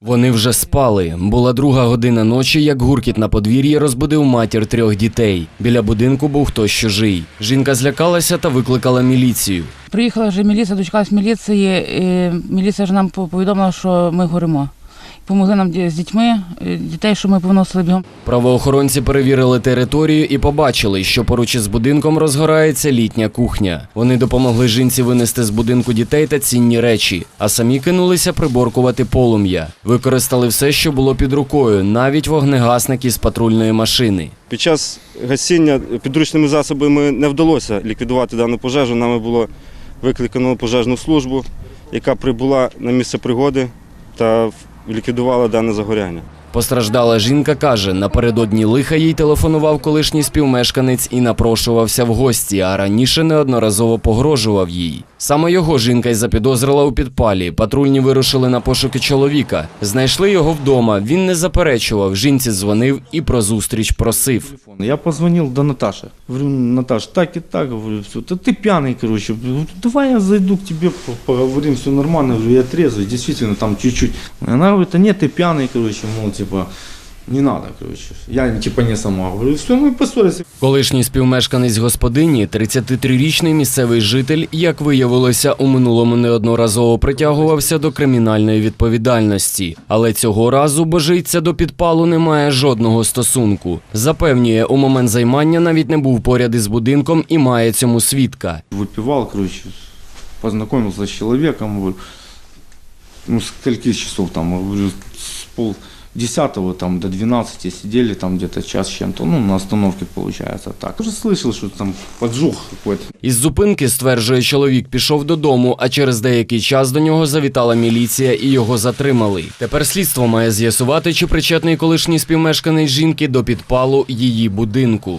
Вони вже спали. Була друга година ночі, як гуркіт на подвір'ї розбудив матір трьох дітей. Біля будинку був хтось чужий. Жінка злякалася та викликала міліцію. Приїхала вже міліція, дочекалась міліції. І міліція ж нам повідомила, що ми горимо. Помогли нам з дітьми, е, дітей, що ми повносили бігом. Правоохоронці перевірили територію і побачили, що поруч із будинком розгорається літня кухня. Вони допомогли жінці винести з будинку дітей та цінні речі, а самі кинулися приборкувати полум'я. Використали все, що було під рукою, навіть вогнегасник із патрульної машини. Під час гасіння підручними засобами не вдалося ліквідувати дану пожежу. Нами було викликано пожежну службу, яка прибула на місце пригоди та ліквідувала дане загоряння. Постраждала жінка каже, напередодні лиха їй телефонував колишній співмешканець і напрошувався в гості, а раніше неодноразово погрожував їй. Саме його жінка й запідозрила у підпалі. Патрульні вирушили на пошуки чоловіка. Знайшли його вдома. Він не заперечував. Жінці дзвонив і про зустріч просив. Я позвонил до Наташи. Говорю, Наташ, так и так, говорю, все. Да ты пьяный, короче. Говорю, Давай я зайду к тебе, по- поговорим, все нормально. Говорю, я трезвый, действительно, там чуть-чуть. Она говорит, а нет, ты пьяный, короче, мол, типа, не надо, короче. Я, типа, не сама. Говорю, все, мы поссорились. Колишній співмешканець господині, 33-річний місцевий житель, як виявилося, у минулому неодноразово притягувався до кримінальної відповідальності. Але цього разу божиться до підпалу не має жодного стосунку. Запевнює, у момент займання навіть не був поряд із будинком і має цьому свідка. Выпивал, короче, познакомился с человеком, говорю, ну, с скольких часов там, говорю, с пол десятого там до 12 сидели там где-то час чем-то, ну, на остановке получается так. Уже слышал, что там поджог какой-то. Із зупинки, стверджує чоловік, пішов додому, а через деякий час до нього завітала міліція і його затримали. Тепер слідство має з'ясувати, чи причетний колишній співмешканець жінки до підпалу її будинку.